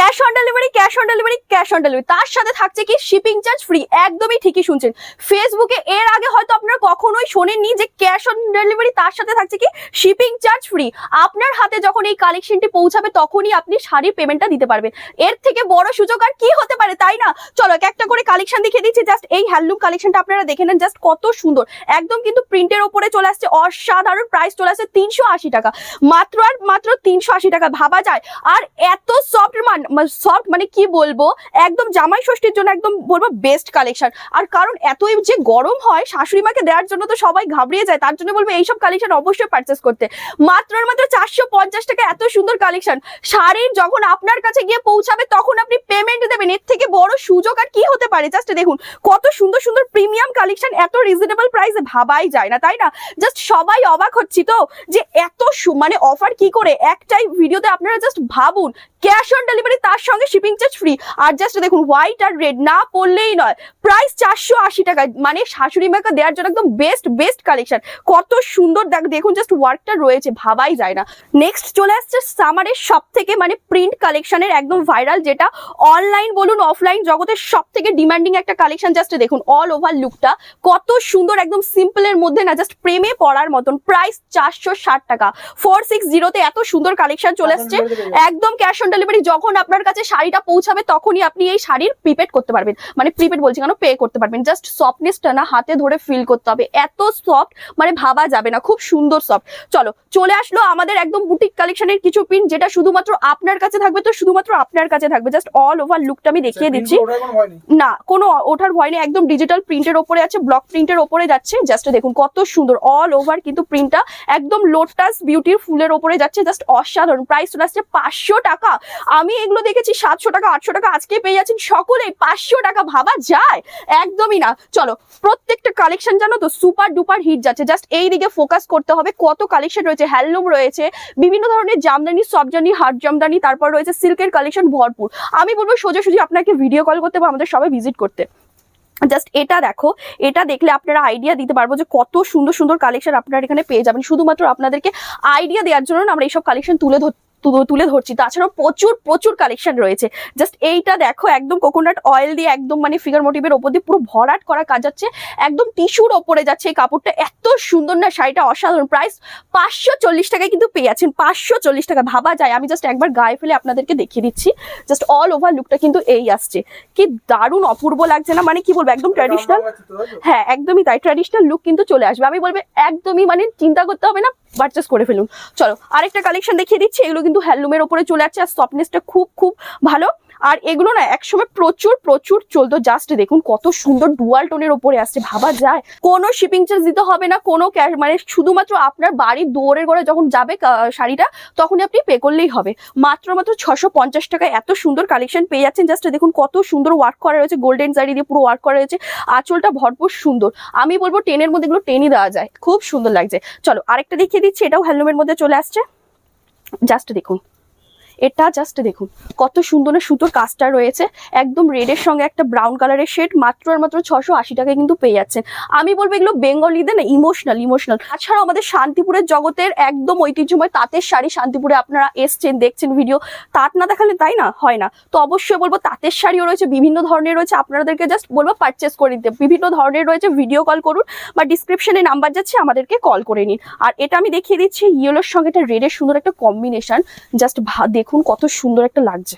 Cash on delivery, cash on delivery, cash on delivery. তার সাথে থাকছে কি? Shipping charge free. একদমই ঠিকই শুনছেন। ফেসবুকে এর আগে হয়তো আপনারা কখনোই শোনেননি যে ক্যাশ অন ডেলিভারি, তার সাথে থাকছে কি? Shipping charge free. আপনার হাতে যখন এই কালেকশনটি পৌঁছাবে, তখনই আপনি শাড়ির পেমেন্টটা দিতে পারবেন। এর থেকে বড় সুযোগ আর কি হতে পারে, তাই না? চলো, এক একটা করে কালেকশন দেখিয়ে দিচ্ছি। জাস্ট এই হ্যান্ডলুম কালেকশনটা আপনারা দেখে নেন। জাস্ট কত সুন্দর। একদম কিন্তু প্রিন্টের ওপরে চলে আসছে। অসাধারণ প্রাইস চলে আসছে তিনশো আশি টাকা। মাত্র আর মাত্র তিনশো আশি টাকা। ভাবা যায়। আর এত সফট মান সফট মানে কি বলব? একদম জামাই ষষ্ঠীর জন্য একদম বলব বেস্ট কালেকশন আর কারণ এতই যে গরম হয়, শাশুড়ি মাকে দেওয়ার জন্য তো সবাই ঘাবড়িয়ে যায়, তার জন্য বলব এইসব কালেকশন অবশ্যই পারচেস করতে। মাত্র মাত্র চারশো পঞ্চাশ টাকা এত সুন্দর কালেকশন শাড়ির যখন আপনার কাছে গিয়ে পৌঁছাবে, তখন আপনি পেমেন্ট দেবেন এর থেকে বড় সুযোগ আর কি হতে পারে? জাস্ট দেখুন, কত সুন্দর সুন্দর প্রিমিয়াম কালেকশন এত রিজনেবল প্রাইসে ভাবাই যায় না, তাই না? জাস্ট সবাই অবাক হচ্ছি তো যে এত মানে অফার কি করে? একটাই ভিডিওতে আপনারা জাস্ট ভাবুন ক্যাশ অন ডেলিভারি তার সঙ্গে শিপিং চার্জ ফ্রি আর জাস্ট দেখুন হোয়াইট আর রেড না পড়লেই নয় প্রাইস চারশো আশি টাকা মানে শাশুড়ি মাকে দেওয়ার জন্য একদম বেস্ট বেস্ট কালেকশন কত সুন্দর দেখ দেখুন জাস্ট ওয়ার্কটা রয়েছে, ভাবাই যায় না। নেক্সট চলে আসছে সামারের সব থেকে মানে প্রিন্ট কালেকশনের একদম ভাইরাল যেটা অনলাইন বলুন অফলাইন জগতের সব থেকে ডিমান্ডিং একটা কালেকশন জাস্ট দেখুন অল ওভার লুকটা কত সুন্দর একদম সিম্পলের মধ্যে না জাস্ট প্রেমে পড়ার মতন। প্রাইস চারশো ষাট টাকা। ফোর সিক্স জিরোতে এত সুন্দর কালেকশন চলে আসছে একদম ক্যাশ অন ডেলিভারি যখন আপনার কাছে শাড়িটা পৌঁছাবে তখনই আপনি এই শাড়ির প্রিপেড করতে পারবেন। মানে প্রিপেড বলছি কেন পে করতে পারবেন। জাস্ট সফটনেসটা না হাতে ধরে ফিল করতে হবে। এত সফট মানে ভাবা যাবে না খুব সুন্দর সফট চলো চলে আসলো আমাদের একদম বুটিক কালেকশনের কিছু পিন যেটা শুধুমাত্র আপনার কাছে থাকবে তো শুধুমাত্র আপনার কাছে থাকবে। জাস্ট অল ওভার লুকটা আমি দেখিয়ে দিচ্ছি। না কোনো ওঠার ভয় নেই একদম ডিজিটাল প্রিন্টের ওপরে আছে ব্লক প্রিন্টের ওপরে যাচ্ছে। জাস্ট দেখুন কত সুন্দর অল ওভার কিন্তু প্রিন্টটা একদম লোটাস বিউটির ফুলের ওপরে যাচ্ছে জাস্ট অসাধারণ। প্রাইস চলে আসছে পাঁচশো টাকা। আমি এগুলো দেখেছি সাতশো টাকা আটশো টাকা আজকে পেয়ে যাচ্ছেন সকলেই। পাঁচশো টাকা ভাবা যায়? একদমই না। চলো প্রত্যেকটা কালেকশন জানো তো সুপার ডুপার হিট যাচ্ছে। জাস্ট এই দিকে ফোকাস করতে হবে কত কালেকশন রয়েছে হ্যান্ডলুম রয়েছে বিভিন্ন ধরনের জামদানি সবজানি হাট জামদানি তারপর রয়েছে সিল্কের কালেকশন ভরপুর। আমি বলব সোজাসুজি আপনাকে ভিডিও কল করতে বা আমাদের সবাই ভিজিট করতে। জাস্ট এটা দেখো, এটা দেখলে আপনারা আইডিয়া দিতে পারব যে কত সুন্দর সুন্দর কালেকশন আপনারা এখানে পেয়ে যাবেন। শুধুমাত্র আপনাদেরকে আইডিয়া দেওয়ার জন্য আমরা এইসব কালেকশন তুলে ধর তু- তুলে ধরছি। তাছাড়াও প্রচুর প্রচুর কালেকশন রয়েছে। জাস্ট এইটা দেখো একদম কোকোনাট অয়েল দিয়ে একদম মানে ফিগার মোটিভের ওপর দিয়ে পুরো ভরাট করা কাজ যাচ্ছে একদম টিস্যুর ওপরে যাচ্ছে এই কাপড়টা। এত সুন্দর না শাড়িটা অসাধারণ। প্রাইস পাঁচশো চল্লিশ টাকায় কিন্তু পেয়ে আছেন পাঁচশো চল্লিশ টাকা। ভাবা যায়। আমি জাস্ট একবার গায়ে ফেলে আপনাদেরকে দেখিয়ে দিচ্ছি। জাস্ট অল ওভার লুকটা কিন্তু এই আসছে। কি দারুণ অপূর্ব লাগছে না? মানে কি বলব? একদম ট্র্যাডিশনাল হ্যাঁ একদমই তাই। ট্র্যাডিশনাল লুক কিন্তু চলে আসবে। আমি বলব একদমই মানে চিন্তা করতে হবে না। পারচেস করে ফেলুন। চলো, আরেকটা কালেকশন দেখিয়ে দিচ্ছি। এগুলো কিন্তু হ্যান্ডলুমের ওপরে চলে যাচ্ছে আর সফটনেসটা খুব খুব ভালো। আর এগুলো না একসময় প্রচুর প্রচুর চলতো। জাস্ট দেখুন কত সুন্দর ডুয়াল টোনের ওপরে আসছে। ভাবা যায়, কোনো শিপিং চার্জ দিতে হবে না, কোনো ক্যাশ মানে শুধুমাত্র আপনার বাড়ির দুয়ারের ঘরে যখন যাবে শাড়িটা, তখনই আপনি পে করলেই হবে। মাত্র মাত্র ছশো পঞ্চাশ টাকায় এত সুন্দর কালেকশন পেয়ে যাচ্ছেন। জাস্ট দেখুন কত সুন্দর ওয়ার্ক করা রয়েছে গোল্ডেন জারি দিয়ে পুরো ওয়ার্ক করা রয়েছে। আঁচলটা ভরপুর সুন্দর। আমি বলব টেনের মধ্যে এগুলো টেনই দেওয়া যায়। খুব সুন্দর লাগছে। চলো আরেকটা দেখিয়ে দিচ্ছি, এটাও হ্যান্ডলুমের মধ্যে চলে আসছে। জাস্ট দেখুন। এটা জাস্ট দেখুন, কত সুন্দর সুতোর কাজটা রয়েছে। একদম রেডের সঙ্গে একটা ব্রাউন কালারের শেড মাত্র আর মাত্র ছশো আশি টাকায় কিন্তু পেয়ে যাচ্ছেন। আমি বলব এগুলো বেঙ্গলিদের না ইমোশনাল ইমোশনাল তাছাড়াও আমাদের শান্তিপুরের জগতের একদম ঐতিহ্যময় তাঁতের শাড়ি শান্তিপুরে আপনারা এসছেন, দেখছেন ভিডিও তাঁত না দেখালে তাই না? হয় না। তো অবশ্যই বলব তাঁতের শাড়িও রয়েছে, বিভিন্ন ধরনের রয়েছে। আপনাদেরকে জাস্ট বলব পারচেস করে নিতে বিভিন্ন ধরনের রয়েছে ভিডিও কল করুন বা ডিসক্রিপশনে নাম্বার যাচ্ছে, আমাদেরকে কল করে নিন। আর এটা আমি দেখিয়ে দিচ্ছি ইয়েলোর সঙ্গে একটা রেডের সুন্দর একটা কম্বিনেশন জাস্ট দেখুন কত সুন্দর একটা লাগছে।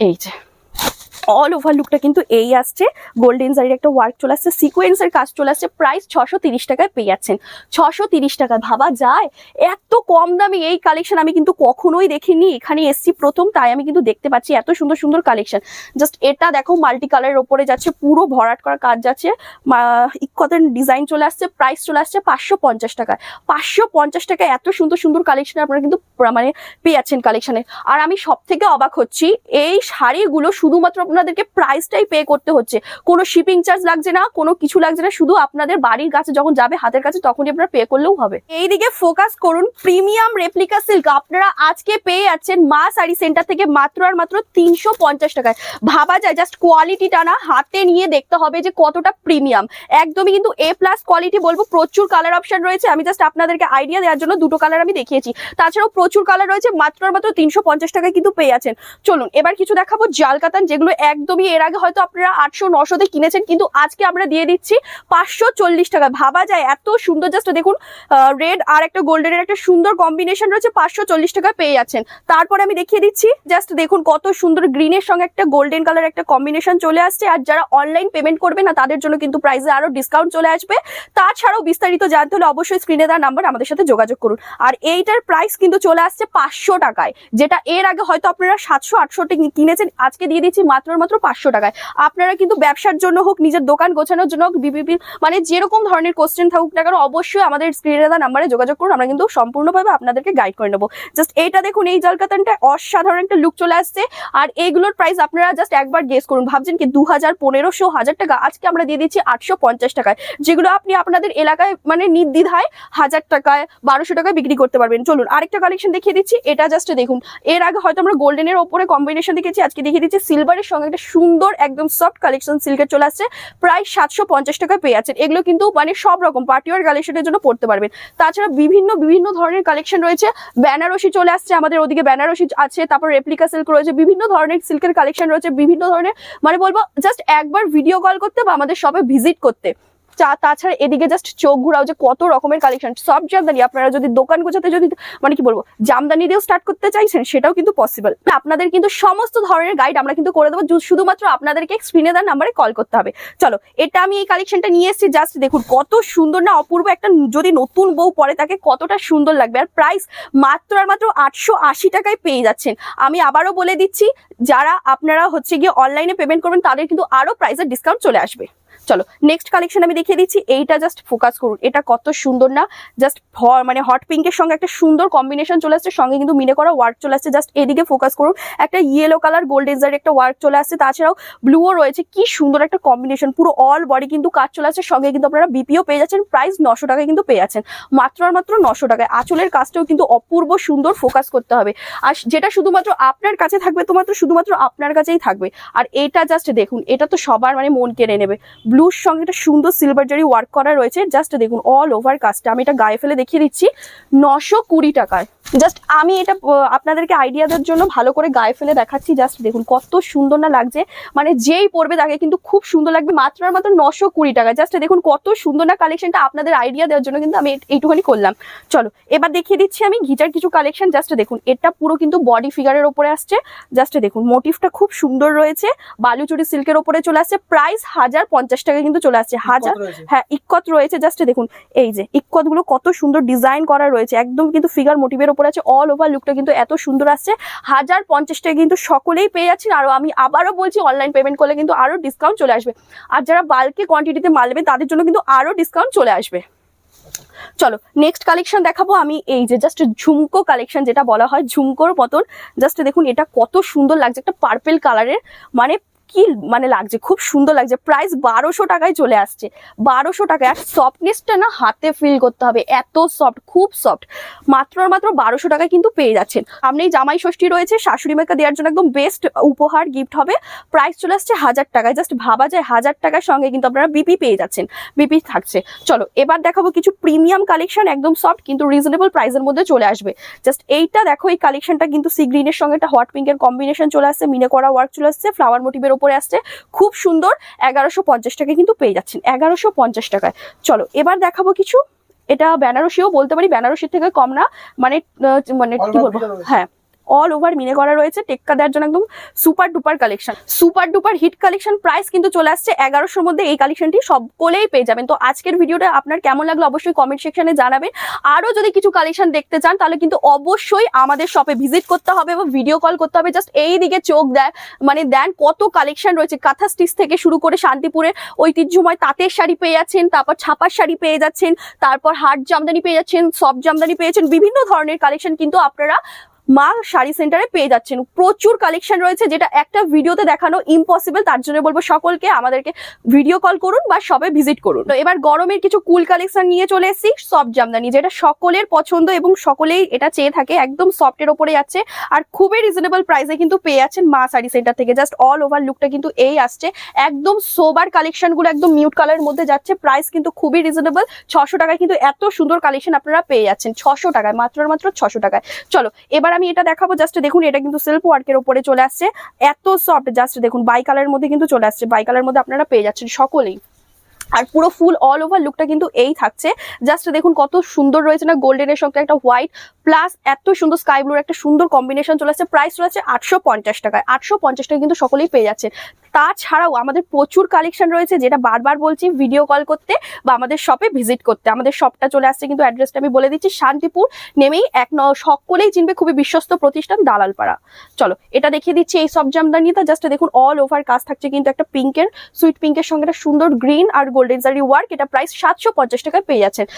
এই যে। অল ওভার লুকটা কিন্তু এই আসছে। গোল্ডেন জারির একটা ওয়ার্ক চলে আসছে। সিকোয়েন্সের কাজ চলে আসছে। প্রাইস ছশো তিরিশ টাকায় পেয়ে যাচ্ছেন। ছশো তিরিশ টাকা, ভাবা যায়? এত কম দামে এই কালেকশন আমি কিন্তু কখনোই দেখিনি। এখানে এসছি প্রথম, তাই আমি কিন্তু দেখতে পাচ্ছি এত সুন্দর সুন্দর কালেকশন জাস্ট এটা দেখো মাল্টি কালারের ওপরে যাচ্ছে, পুরো ভরাট করা কাজ যাচ্ছে। ইকতের ডিজাইন চলে আসছে প্রাইস চলে আসছে পাঁচশো পঞ্চাশ টাকায়। পাঁচশো পঞ্চাশ টাকায় এত সুন্দর সুন্দর কালেকশন আপনারা কিন্তু মানে পেয়ে যাচ্ছেন কালেকশনে আর আমি সব থেকে অবাক হচ্ছি, এই শাড়িগুলো শুধুমাত্র আপনাদেরকে প্রাইসটাই পে করতে হচ্ছে। কোনো শিপিং চার্জ লাগছে না, কোনো কিছু লাগছে না, শুধু আপনাদের বাড়ির কাছে যখন যাবে, হাতের কাছে তখনই আপনারা পে করলেও হবে। এইদিকে ফোকাস করুন প্রিমিয়াম রেপ্লিকা সিল্ক আপনারা আজকে পেয়ে যাচ্ছেন মা শাড়ি সেন্টার থেকে মাত্র আর মাত্র তিনশো পঞ্চাশ টাকায়। ভাবা যায় জাস্ট কোয়ালিটিটা না হাতে নিয়ে দেখতে হবে যে কতটা প্রিমিয়াম একদমই কিন্তু এ প্লাস কোয়ালিটি বলব, প্রচুর কালার অপশন রয়েছে। আমি জাস্ট আপনাদেরকে আইডিয়া দেওয়ার জন্য দুটো কালার আমি দেখিয়েছি। তাছাড়াও প্রচুর কালার রয়েছে, মাত্র আর মাত্র তিনশো পঞ্চাশ টাকায় কিন্তু পেয়ে আছেন চলুন, এবার কিছু দেখাবো জালকাতান যেগুলো একদমই এর আগে হয়তো আপনারা আটশো, নশোতে কিনেছেন, কিন্তু আজকে আমরা দিয়ে দিচ্ছি পাঁচশো চল্লিশ টাকা। ভাবা যায়, এত সুন্দর জাস্ট দেখুন রেড আর একটা গোল্ডেনের একটা সুন্দর কম্বিনেশন রয়েছে, পাঁচশো চল্লিশ টাকায় পেয়ে যাচ্ছেন। তারপর আমি দেখিয়ে দিচ্ছি জাস্ট দেখুন কত সুন্দর গ্রিনের সঙ্গে একটা গোল্ডেন কালার একটা কম্বিনেশন চলে আসছে, আর যারা অনলাইন পেমেন্ট করবে না, তাদের জন্য কিন্তু প্রাইসে আরও ডিসকাউন্ট চলে আসবে। তাছাড়াও বিস্তারিত জানতে হলে অবশ্যই স্ক্রিনে দেওয়ার নাম্বার আমাদের সাথে যোগাযোগ করুন। আর এইটার প্রাইস কিন্তু চলে আসছে পাঁচশো টাকায়, যেটা এর আগে হয়তো আপনারা সাতশো আটশো কিনেছেন। আজকে দিয়ে দিচ্ছি মাত্র আর মাত্র পাঁচশো টাকায়। আপনারা কিন্তু ব্যবসার জন্য হোক, নিজের দোকান গোছানোর জন্য হোক বিবিপি মানে যেরকম ধরনের কোশ্চেন থাকুক না কেন, অবশ্যই আমাদের স্ক্রিনে দেওয়া নাম্বারে যোগাযোগ করুন, আমরা কিন্তু সম্পূর্ণভাবে আপনাদেরকে গাইড করে নেব। জাস্ট এইটা দেখুন, এই জলকাতানটা অসাধারণ একটা লুক চলে আসছে। আর এইগুলোর প্রাইস আপনারা জাস্ট একবার গেস করুন। ভাবছেন কি দু হাজার পনেরোশো, হাজার টাকা? আজকে আমরা দিয়ে দিচ্ছি আটশো পঞ্চাশ টাকায়। যেগুলো আপনি আপনাদের এলাকায় মানে নির্দ্বিধায় হাজার টাকায়, বারোশো টাকায় বিক্রি করতে পারবেন। চলুন, আরেকটা কালেকশন দেখিয়ে দিচ্ছি। এটা জাস্ট দেখুন। এর আগে হয়তো আমরা গোল্ডেনের ওপরে কম্বিনেশন দেখেছি, আজকে দেখিয়ে দিচ্ছি সিলভারের সঙ্গে একটা সুন্দর, একদম সফট কালেকশন সিল্কের চলে আসছে। প্রায় সাতশো পঞ্চাশ টাকায় পেয়ে যাচ্ছেন। এগুলো কিন্তু মানে সব রকম পার্টিওয়ার কালেকশনের জন্য পড়তে পারবেন। তাছাড়া বিভিন্ন বিভিন্ন ধরনের কালেকশন রয়েছে। বেনারসি চলে আসছে আমাদের ওদিকে, বেনারসি আছে, তারপর রেপ্লিকা সিল্ক রয়েছে, বিভিন্ন ধরনের সিল্কের কালেকশন রয়েছে, বিভিন্ন ধরনের মানে বলব জাস্ট একবার ভিডিও কল করতে বা আমাদের সবে ভিজিট করতে। চা, তাছাড়া এদিকে জাস্ট চোখ ঘুরাও যে কত রকমের কালেকশন সব জামদানি আপনারা যদি দোকান গোছাতে যদি মানে কি বলব, জামদানি দিয়েও স্টার্ট করতে চাইছেন, সেটাও কিন্তু পসিবল আপনাদের কিন্তু সমস্ত ধরনের গাইড আমরা কিন্তু করে দেবো শুধুমাত্র আপনাদেরকে স্ক্রিনে দেওয়ার নাম্বারে কল করতে হবে। চলো, এটা আমি এই কালেকশনটা নিয়ে এসেছি জাস্ট দেখুন কত সুন্দর না, অপূর্ব একটা যদি নতুন বউ পরে তাকে কতটা সুন্দর লাগবে। আর প্রাইস মাত্র আর মাত্র আটশো আশি টাকায় পেয়ে যাচ্ছেন। আমি আবারও বলে দিচ্ছি, যারা আপনারা হচ্ছে গিয়ে অনলাইনে পেমেন্ট করবেন, তাদের কিন্তু আরও প্রাইসের ডিসকাউন্ট চলে আসবে। চলো নেক্সট কালেকশন আমি দেখিয়ে দিচ্ছি, এইটা জাস্ট ফোকাস করুন, এটা কত সুন্দর না জাস্ট মানে হট পিঙ্কের সঙ্গে একটা সুন্দর কম্বিনেশন চলে আসছে, সঙ্গে কিন্তু মিনে করা ওয়ার্ক চলে আসছে জাস্ট এদিকে ফোকাস করুন, একটা ইয়েলো কালার গোল্ডেন জার একটা ওয়ার্ক চলে আসছে, তাছাড়াও ব্লুও রয়েছে, কি সুন্দর একটা কম্বিনেশন পুরো অল বডি কিন্তু কাজ চলে আসছে, সঙ্গে কিন্তু আপনারা বিপিও পেয়ে যাচ্ছেন প্রাইস নশো টাকায় কিন্তু পেয়ে যাচ্ছেন, মাত্র আর মাত্র নশো টাকায়, আঁচলের কাজটাও কিন্তু অপূর্ব সুন্দর ফোকাস করতে হবে, আর যেটা শুধুমাত্র আপনার কাছে থাকবে, তো মাত্র শুধুমাত্র আপনার কাছেই থাকবে, আর এটা জাস্ট দেখুন, এটা তো সবার মানে মন কেড়ে নেবে ব্লুর সঙ্গে একটা সুন্দর সিলভার জারি ওয়ার্ক করা রয়েছে। জাস্ট দেখুন অল ওভার কাজটা আমি এটা গায়ে ফেলে দেখিয়ে দিচ্ছি। নশো কুড়ি টাকায়। জাস্ট আমি এটা আপনাদেরকে আইডিয়া দেওয়ার জন্য ভালো করে গায়ে ফেলে দেখাচ্ছি। জাস্ট দেখুন কত সুন্দর না লাগছে। মানে যেই পরবে তাকে কিন্তু খুব সুন্দর লাগবে। মাত্র আর মাত্র নশো কুড়ি টাকা। জাস্ট দেখুন কত সুন্দর না কালেকশনটা আপনাদের আইডিয়া দেওয়ার জন্য কিন্তু আমি এই- এইটুখানি করলাম। চলো এবার দেখিয়ে দিচ্ছি আমি ঘিচার কিছু কালেকশন জাস্ট দেখুন এটা পুরো কিন্তু বডি ফিগারের ওপরে আসছে। জাস্ট দেখুন মোটিভটা খুব সুন্দর রয়েছে। বালুচুরি সিল্কের ওপরে চলে আসছে। প্রাইস হাজার পঞ্চাশ টাকা কিন্তু চলে আসছে। হাজার হ্যাঁ ইক্কত রয়েছে। জাস্ট দেখুন এই যে ইক্কতগুলো কত সুন্দর ডিজাইন করা রয়েছে। একদম কিন্তু ফিগার মোটিভের উপর আছে অল ওভার লুকটা কিন্তু এত সুন্দর আসছে। হাজার পঞ্চাশ টাকা কিন্তু সকলেই পেয়ে যাচ্ছেন। আর আমি আবারও বলছি অনলাইন পেমেন্ট করলে কিন্তু আরও ডিসকাউন্ট চলে আসবে। আর যারা বাল্কে কোয়ান্টিটিতে মাল তাদের জন্য কিন্তু আরও ডিসকাউন্ট চলে আসবে। চলো নেক্সট কালেকশন দেখাবো আমি। এই যে জাস্ট ঝুমকো কালেকশন যেটা বলা হয়, ঝুমকোর মতন। জাস্ট দেখুন, এটা কত সুন্দর লাগছে। একটা পার্পেল কালারের মানে কি মানে লাগছে? খুব সুন্দর লাগছে। প্রাইস বারোশো টাকায় চলে আসছে। বারোশো টাকায় আর সফটনেসটা না হাতে ফিল করতে হবে। এত সফট খুব সফট মাত্র মাত্র বারোশো টাকায় কিন্তু পেয়ে যাচ্ছেন। সামনে এই জামাই ষষ্ঠী রয়েছে। শাশুড়ি মাকে দেওয়ার জন্য একদম বেস্ট উপহার গিফট হবে। প্রাইস চলে আসছে হাজার টাকায়। জাস্ট ভাবা যায় হাজার টাকার সঙ্গে কিন্তু আপনারা বিপি পেয়ে যাচ্ছেন। বিপি থাকছে। চলো, এবার দেখাবো কিছু প্রিমিয়াম কালেকশন একদম সফট কিন্তু রিজনেবল প্রাইসের মধ্যে চলে আসবে। জাস্ট এইটা দেখো, এই কালেকশনটা কিন্তু সি গ্রিনের সঙ্গে একটা হট পিঙ্কের কম্বিনেশন চলে আসছে। মিনে করা ওয়ার্ক চলে আসছে। ফ্লাওয়ার মোটিভের উপরে আসছে খুব সুন্দর এগারোশো পঞ্চাশ টাকায় কিন্তু পেয়ে যাচ্ছেন এগারোশো পঞ্চাশ টাকায়। চলো এবার দেখাবো কিছু এটা বেনারসিও বলতে পারি বেনারসির থেকে কম না মানে মানে কি বলব? হ্যাঁ অল ওভার মিনে করা রয়েছে। টেক্কা দেওয়ার জন্য একদম super duper collection super duper hit collection price কিন্তু চলে আসছে এগারোশোর মধ্যে। এই কালেকশনটি সকলেই পেয়ে যাবেন। তো আজকের ভিডিওটা আপনার কেমন লাগল অবশ্যই কমেন্ট সেকশনে জানাবেন। আরও যদি কিছু কালেকশন দেখতে চান, তাহলে কিন্তু অবশ্যই আমাদের শপে ভিজিট করতে হবে এবং ভিডিও কল করতে হবে। জাস্ট এই দিকে চোখ দেয়। মানে দেন কত কালেকশন রয়েছে। কাঁথা স্টিচ থেকে শুরু করে শান্তিপুরের ঐতিহ্যময় তাঁতের শাড়ি পেয়ে যাচ্ছেন, তারপর ছাপার শাড়ি পেয়ে যাচ্ছেন, তারপর হাট জামদানি পেয়ে যাচ্ছেন সব জামদানি পেয়েছেন বিভিন্ন ধরনের কালেকশন কিন্তু আপনারা মা শাড়ি সেন্টারে পেয়ে যাচ্ছেন। প্রচুর কালেকশন রয়েছে যেটা একটা ভিডিওতে দেখানো ইম্পসিবল তার জন্য বলব সকলকে আমাদেরকে ভিডিও কল করুন বা সবে ভিজিট করুন। তো এবার গরমের কিছু কুল কালেকশন নিয়ে চলে এসেছি সফট জামদানি, যেটা সকলের পছন্দ এবং সকলেই এটা চেয়ে থাকে, একদম সফটের ওপরে যাচ্ছে আর খুবই রিজনেবল প্রাইসে কিন্তু পেয়ে যাচ্ছেন মা শাড়ি সেন্টার থেকে। জাস্ট অল ওভার লুকটা কিন্তু এই আসছে। একদম সোবার কালেকশনগুলো একদম মিউট কালারের মধ্যে যাচ্ছে। প্রাইস কিন্তু খুবই রিজনেবল ছশো টাকায় কিন্তু এত সুন্দর কালেকশন আপনারা পেয়ে যাচ্ছেন, ছশো টাকায়, মাত্র মাত্র ছশো টাকায়। চলো, এবার আমি এটা দেখাবো জাস্ট দেখুন, এটা কিন্তু সিল্ক ওয়ার্কের উপরে চলে আসছে। এত সফট জাস্ট দেখুন বাই কালারের মধ্যে কিন্তু চলে আসছে। বাই কালারের মধ্যে আপনারা পেয়ে যাচ্ছেন সকলেই। আর পুরো ফুল অল ওভার লুকটা কিন্তু এই থাকছে। জাস্ট দেখুন, কত সুন্দর রয়েছে না গোল্ডেনের সঙ্গে একটা হোয়াইট প্লাস এত সুন্দর স্কাই ব্লুর একটা সুন্দর কম্বিনেশন চলে আসছে। প্রাইস চলে আসছে আটশো পঞ্চাশ টাকায়। আটশো পঞ্চাশ টাকা কিন্তু সকলেই পেয়ে যাচ্ছে তাছাড়াও আমাদের প্রচুর কালেকশন রয়েছে যেটা বারবার বলছি ভিডিও কল করতে বা আমাদের শপে ভিজিট করতে। আমাদের শপটা চলে আসছে কিন্তু অ্যাড্রেসটা আমি বলে দিচ্ছি, শান্তিপুর নেমেই এক ন সকলেই চিনবে খুবই বিশ্বস্ত প্রতিষ্ঠান দালালপাড়া। চলো, এটা দেখিয়ে দিচ্ছি এই সব জামদানিটা জাস্ট দেখুন অল ওভার কাজ থাকছে কিন্তু একটা পিঙ্কের সুইট পিঙ্কের সঙ্গে একটা সুন্দর গ্রিন আর গোল্ডেন জারি ওয়ার্ক এটা প্রাইস সাতশো পঞ্চাশ টাকায় পেয়ে যাচ্ছেন।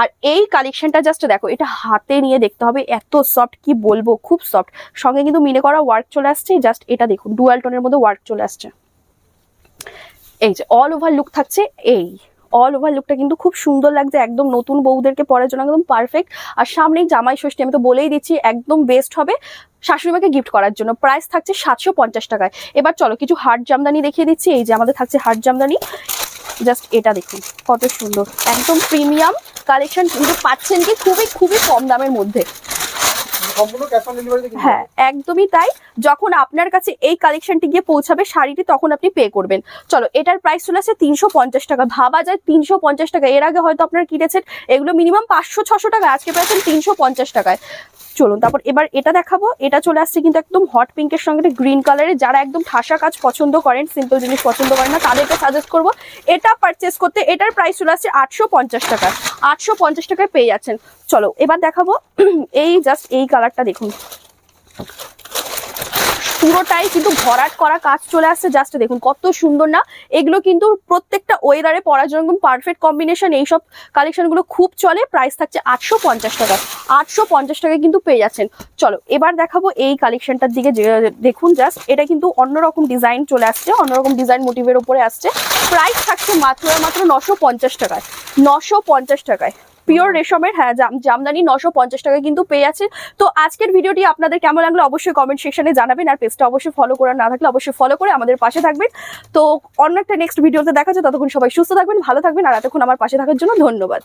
আর এই কালেকশনটা জাস্ট দেখো, এটা হাতে নিয়ে দেখতে হবে, এত সফট কি বলব, খুব সফট সঙ্গে কিন্তু মিনে করা ওয়ার্ক চলে আসছে। জাস্ট এটা দেখুন ডুয়াল টোনের মধ্যে ওয়ার্ক চলে আসছে। এই যে অল ওভার লুক থাকছে এই। অল ওভার লুকটা কিন্তু খুব সুন্দর লাগছে, একদম নতুন বউদেরকে পরার জন্য, একদম পারফেক্ট আর সামনেই জামাই ষষ্ঠী, আমি তো বলেই দিচ্ছি, একদম বেস্ট হবে শাশুড়িমাকে গিফট করার জন্য। প্রাইস থাকছে সাতশো পঞ্চাশ টাকায়। এবার চলো, কিছু হার্ড জামদানি দেখিয়ে দিচ্ছি। এই যে, আমাদের থাকছে হার্ড জামদানি। জাস্ট এটা দেখুন, কত সুন্দর। একদম প্রিমিয়াম কালেকশন কিন্তু পাচ্ছেন কি খুবই খুবই কম দামের মধ্যে সম্পূর্ণ ক্যাশ অন ডেলিভারিতে হ্যাঁ একদমই তাই। যখন আপনার কাছে এই কালেকশনটি গিয়ে পৌঁছাবে, শাড়িটি তখন আপনি পে করবেন। চলো, এটার প্রাইস চলে আসছে তিনশো পঞ্চাশ টাকা। ভাবা যায় তিনশো পঞ্চাশ টাকা। এর আগে হয়তো আপনার কিনেছেন, এগুলো মিনিমাম পাঁচশো, ছশো টাকা। আজকে পেয়েছেন তিনশো পঞ্চাশ টাকায়। চলুন, তারপর এবার এটা দেখাবো। এটা চলে আসছে কিন্তু একদম হট পিঙ্কের সঙ্গে গ্রিন কালারের যারা একদম ঠাসা কাজ পছন্দ করেন সিম্পল জিনিস পছন্দ করেন না, তাদেরকে সাজেস্ট করব, এটা পারচেস করতে এটার প্রাইস চলে আসছে আটশো পঞ্চাশ টাকা। আটশো পঞ্চাশ টাকায় পেয়ে যাচ্ছেন। চলো, এবার দেখাবো, এই জাস্ট এই কালারটা দেখুন। পুরোটাই কিন্তু ভরাট করা কাজ চলে আসছে। জাস্ট দেখুন, কত সুন্দর না? এগুলো কিন্তু প্রত্যেকটা ওয়েদারে পরার জন্য পারফেক্ট কম্বিনেশন এইসব কালেকশনগুলো খুব চলে। প্রাইস থাকছে আটশো পঞ্চাশ টাকা। আটশো পঞ্চাশ টাকায় কিন্তু পেয়ে যাচ্ছেন। চলো, এবার দেখাবো এই কালেকশনটার দিকে। দেখুন জাস্ট এটা কিন্তু অন্যরকম ডিজাইন চলে আসছে। অন্যরকম ডিজাইন মোটিভের উপরে আসছে। প্রাইস থাকছে মাত্র মাত্র নশো পঞ্চাশ টাকায়। নশো পঞ্চাশ টাকায়। পিওর রেশমের হ্যাঁ জাম- জামদানি নশো পঞ্চাশ টাকা কিন্তু পেয়ে আছে তো আজকের ভিডিওটি আপনাদের কেমন লাগল অবশ্যই কমেন্ট সেকশনে জানাবেন আর পেজটা অবশ্যই ফলো করার না থাকলে অবশ্যই ফলো করে আমাদের পাশে থাকবেন। তো অন্য একটা নেক্সট ভিডিওতে দেখা যায় ততক্ষণ সবাই সুস্থ থাকবেন, ভালো থাকবেন, আর এতক্ষণ আমার পাশে থাকার জন্য ধন্যবাদ।